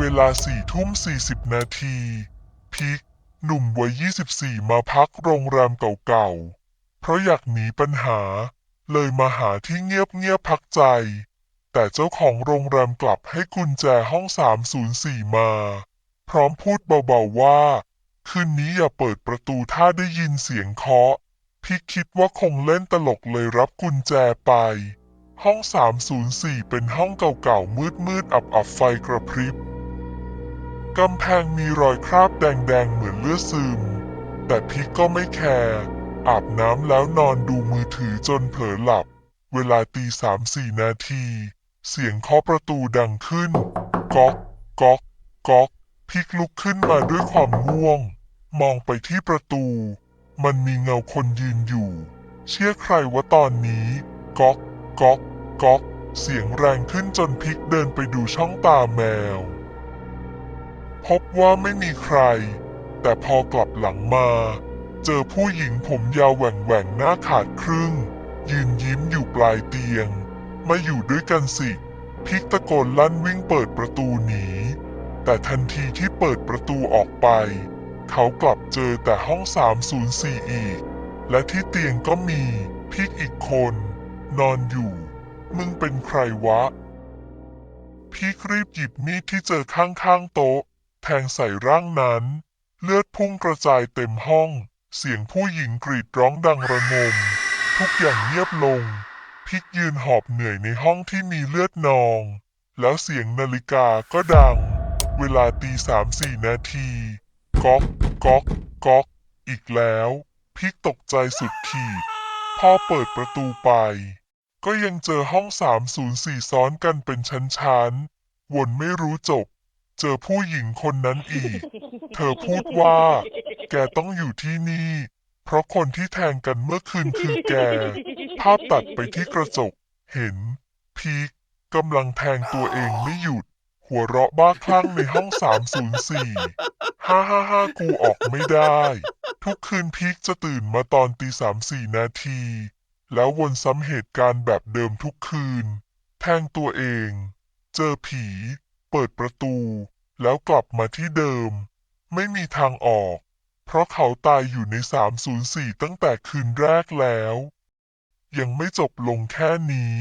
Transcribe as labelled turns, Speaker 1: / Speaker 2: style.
Speaker 1: เวลาสี่ทุ่มสี่สิบนาที พิก หนุ่มวัย 24 มาพักโรงแรมเก่าๆ เพราะอยากหนีปัญหา เลยมาหาที่เงียบๆพักใจ แต่เจ้าของโรงแรมกลับให้กุญแจห้อง 304 มา พร้อมพูดเบาๆว่า คืนนี้อย่าเปิดประตูถ้าได้ยินเสียงเคาะพี่คิดว่าคงเล่นตลกเลยรับกุญแจไปห้อง 304 เป็นห้องเก่าๆ มืดๆ อับๆไฟกระพริบ กำแพงมีรอยคราบแดงๆเหมือนเลือดซึม แต่พิกก็ไม่แคร์อาบน้ำแล้วนอนดูมือถือจนเผลอหลับ เวลาตีสามสี่นาที เสียงเคาะประตูดังขึ้น ก๊อก ก๊อก ก๊อก พิกลุกขึ้นมาด้วยความง่วง มองไปที่ประตู มันมีเงาคนยืนอยู่ เชื่อใครว่าตอนนี้ ก๊อก ก๊อก ก๊อก เสียงแรงขึ้นจนพิกเดินไปดูช่องตาแมว พบว่าไม่มีใคร แต่พอกลับหลังมา เจอผู้หญิงผมยาวแหว่งแหว่งๆหน้าขาดครึ่ง ยืนยิ้มอยู่ปลายเตียง มาอยู่ด้วยกันสิพิกตะโกนลั่นวิ่งเปิดประตูหนี แต่ทันทีที่เปิดประตูออกไป เขากลับเจอแต่ห้อง 304 อีก และที่เตียงก็มีพิกอีกคน นอนอยู่ มึงเป็นใครวะพีครีบหยิบมีดที่เจอข้างๆโต๊ะ แทงใส่ร่างนั้น เลือดพุ่งกระจายเต็มห้อง เสียงผู้หญิงกรีดร้องดังระงม ทุกอย่างเงียบลง พิกยืนหอบเหนื่อยในห้องที่มีเลือดนอง แล้วเสียงนาฬิกาก็ดัง เวลาตีสามสี่นาทีก๊อกก๊อกก๊อกอีกแล้ว พิกตกใจสุดขีด พ่อเปิดประตูไป ก็ยังเจอห้อง 304 ซ้อนกันเป็นชั้นๆ วนไม่รู้จบ เจอผู้หญิงคนนั้นอีก เธอพูดว่า แกต้องอยู่ที่นี่ เพราะคนที่แทงกันเมื่อคืนคือแก ภาพตัดไปที่กระจก เห็น พีกกำลังแทงตัวเองไม่หยุด หัวเราะบ้าคลั่งในห้อง 304 ฮ่าฮ่าฮ่ากูออกไม่ได้ ทุกคืนพีกจะตื่นมาตอนตีสามสี่นาที แล้ววนซ้ำเหตุการณ์แบบเดิมทุกคืน แทงตัวเอง เจอผี ปิดประตู แล้วกลับมาที่เดิม ไม่มีทางออก เพราะเขาตายอยู่ใน 304 ตั้งแต่คืนแรกแล้ว ยังไม่จบลงแค่นี้